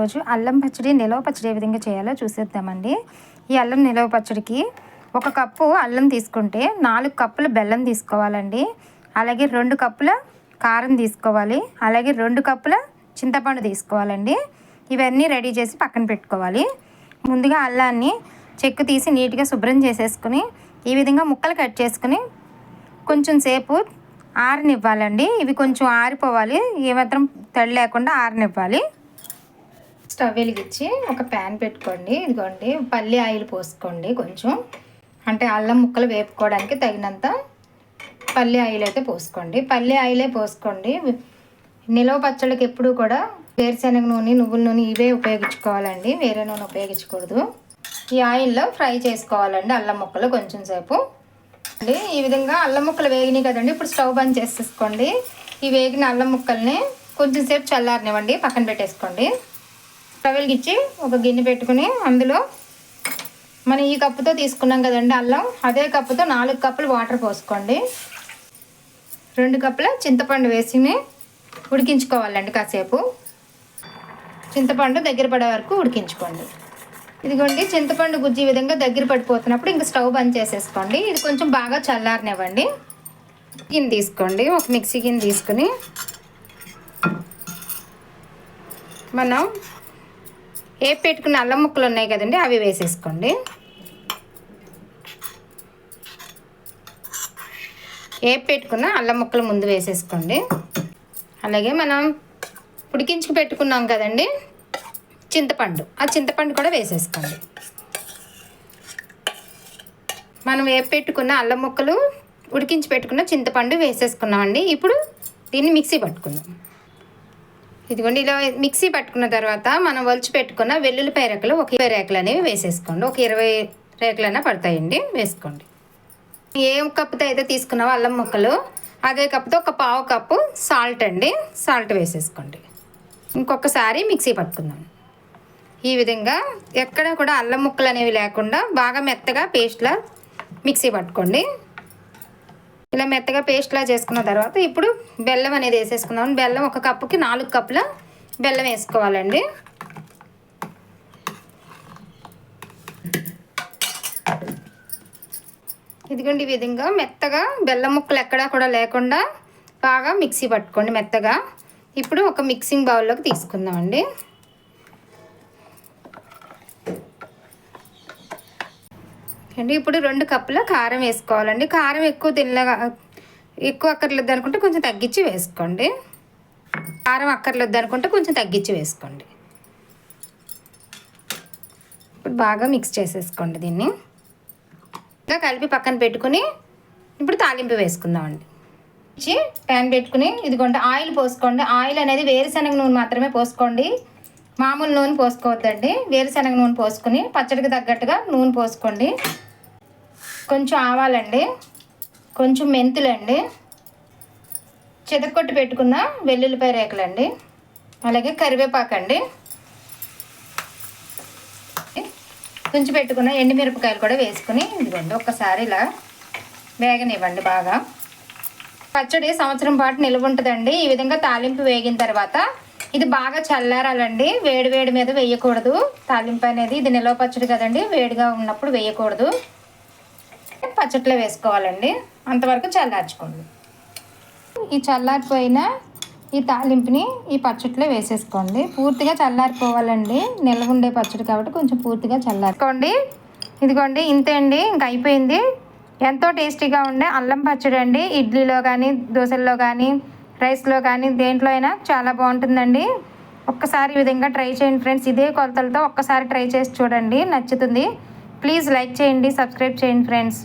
ఈరోజు అల్లం పచ్చడి నిలవ పచ్చడి ఏ విధంగా చేయాలో చూసేద్దామండి. ఈ అల్లం నిలవ పచ్చడికి ఒక కప్పు అల్లం తీసుకుంటే నాలుగు కప్పుల బెల్లం తీసుకోవాలండి. అలాగే రెండు కప్పుల కారం తీసుకోవాలి. అలాగే రెండు కప్పుల చింతపండు తీసుకోవాలండి. ఇవన్నీ రెడీ చేసి పక్కన పెట్టుకోవాలి. ముందుగా అల్లాన్ని చెక్కు తీసి నీట్గా శుభ్రం చేసేసుకుని ఈ విధంగా ముక్కలు కట్ చేసుకుని కొంచెం సేపు ఆరనివ్వాలండి. ఇవి కొంచెం ఆరిపోవాలి. ఏమాత్రం తడి లేకుండా ఆరనివ్వాలి. స్టవ్ వెలిగించి ఒక ప్యాన్ పెట్టుకోండి. ఇదిగోండి పల్లి ఆయిల్ పోసుకోండి కొంచెం. అంటే అల్లం ముక్కలు వేపుకోవడానికి తగినంత పల్లి ఆయిల్ అయితే పోసుకోండి. పల్లి ఆయిలే పోసుకోండి. నిలవ పచ్చళ్ళకి ఎప్పుడూ కూడా వేరుశనగ నూనె నువ్వుల నూనె ఇవే ఉపయోగించుకోవాలండి. వేరే నూనె ఉపయోగించకూడదు. ఈ ఆయిల్లో ఫ్రై చేసుకోవాలండి అల్లం ముక్కలు కొంచెం సేపు. అండి ఈ విధంగా అల్లం ముక్కలు వేగినాయి కదండి ఇప్పుడు స్టవ్ బంద్ చేసేసుకోండి. ఈ వేగిన అల్లం ముక్కల్ని కొంచెం సేపు చల్లారనివ్వండి పక్కన పెట్టేసుకోండి. స్టవ్ వెలిగించి ఒక గిన్నె పెట్టుకుని అందులో మనం ఈ కప్పుతో తీసుకున్నాం కదండి అల్లం. అదే కప్పుతో నాలుగు కప్పులు వాటర్ పోసుకోండి. రెండు కప్పుల చింతపండు వేసి ఉడికించుకోవాలండి కాసేపు. చింతపండు దగ్గర పడే వరకు ఉడికించుకోండి. ఇదిగోండి చింతపండు గుజ్జు ఈ విధంగా దగ్గర పడిపోతున్నప్పుడు ఇంకా స్టవ్ బంద్ చేసేసుకోండి. ఇది కొంచెం బాగా చల్లారనివ్వండి. గిన్నె తీసుకోండి ఒక మిక్సీ గిన్నె తీసుకుని మనం ఏ పెట్టుకున్న అల్లం ముక్కలు ఉన్నాయి కదండి అవి వేసేసుకోండి. ఏ పెట్టుకున్న అల్లం ముక్కలు ముందు వేసేసుకోండి. అలాగే మనం ఉడికించుకు పెట్టుకున్నాం కదండి చింతపండు. ఆ చింతపండు కూడా వేసేసుకోండి. మనం ఏ పెట్టుకున్న అల్లం ముక్కలు ఉడికించి పెట్టుకున్న చింతపండు వేసేసుకున్నామండి ఇప్పుడు దీన్ని మిక్సీ పట్టుకుందాం. ఇదిగోండి ఇలా మిక్సీ పట్టుకున్న తర్వాత మనం వలిచి పెట్టుకున్న వెల్లుల్లిపాయ రేకలు ఒక ఇరవై రేకలు అనేవి వేసేసుకోండి. ఒక ఇరవై రేకలైనా పడతాయండి వేసుకోండి. ఏ కప్పుతో అయితే తీసుకున్నావో అల్లం ముక్కలు అదే కప్పుతో ఒక పావు కప్పు సాల్ట్ అండి సాల్ట్ వేసేసుకోండి. ఇంకొకసారి మిక్సీ పట్టుకుందాం. ఈ విధంగా ఎక్కడ కూడా అల్లం ముక్కలు అనేవి లేకుండా బాగా మెత్తగా పేస్ట్లా మిక్సీ పట్టుకోండి. ఇలా మెత్తగా పేస్ట్లా చేసుకున్న తర్వాత ఇప్పుడు బెల్లం అనేది వేసేసుకుందాం. బెల్లం ఒక కప్పుకి నాలుగు కప్పుల బెల్లం వేసుకోవాలండి. ఇదిగోండి ఈ విధంగా మెత్తగా బెల్లం ముక్కలు ఎక్కడా కూడా లేకుండా బాగా మిక్సీ పట్టుకోండి మెత్తగా. ఇప్పుడు ఒక మిక్సింగ్ బౌల్లోకి తీసుకుందామండి. అండి. ఇప్పుడు రెండు కప్పుల కారం వేసుకోవాలండి. కారం ఎక్కువ తినలేగా ఎక్కువ అక్కర్లేదు అనుకుంటే కొంచెం తగ్గించి వేసుకోండి. కారం అక్కర్లేదు అనుకుంటే కొంచెం తగ్గించి వేసుకోండి. ఇప్పుడు బాగా మిక్స్ చేసేసుకోండి దీన్ని. ఇంకా కలిపి పక్కన పెట్టుకుని ఇప్పుడు తాలింపు వేసుకుందామండి. ఇచ్చి ప్యాన్ పెట్టుకుని ఇదిగోండి ఆయిల్ పోసుకోండి. ఆయిల్ అనేది వేరుశనగ నూనె మాత్రమే పోసుకోండి. మామూలు నూనె పోసుకోవద్దండి. వేరుశనగ నూనె పోసుకుని పచ్చడికి తగ్గట్టుగా నూనె పోసుకోండి. కొంచెం ఆవాలండి. కొంచెం మెంతులండి. చెదకొట్టి పెట్టుకున్న వెల్లుల్లిపాయ రేకులండి. అలాగే కరివేపాకు అండి తుంచి పెట్టుకున్న ఎండుమిరపకాయలు కూడా వేసుకుని ఇదిగోండి ఒక్కసారి ఇలా వేగనివ్వండి బాగా. పచ్చడి సంవత్సరం పాటు నిల్వ ఉంటుందండి. ఈ విధంగా తాలింపు వేగిన తర్వాత ఇది బాగా చల్లారాలండి. వేడి వేడి మీద వేయకూడదు. తాలింపు అనేది ఇది నిల్వ పచ్చడి కదండి వేడిగా ఉన్నప్పుడు వేయకూడదు. పచ్చట్లో వేసుకోవాలండి. అంతవరకు చల్లార్చుకోండి. ఈ చల్లారిపోయిన ఈ తాలింపుని ఈ పచ్చట్లో వేసేసుకోండి. పూర్తిగా చల్లారిపోవాలండి. నిల్వ ఉండే పచ్చడి కాబట్టి కొంచెం పూర్తిగా చల్లారుకోండి. ఇదిగోండి ఇంతే అండి. ఇంక అయిపోయింది. ఎంతో టేస్టీగా ఉండే అల్లం పచ్చడి అండి ఇడ్లీలో కానీ దోశల్లో కానీ రైస్లో కానీ దేంట్లో అయినా చాలా బాగుంటుందండి. ఒక్కసారి ఈ విధంగా ట్రై చేయండి ఫ్రెండ్స్. ఇదే కొలతలతో ఒక్కసారి ట్రై చేసి చూడండి. నచ్చుతుంది. ప్లీజ్ లైక్ చేయండి సబ్స్క్రైబ్ చేయండి ఫ్రెండ్స్.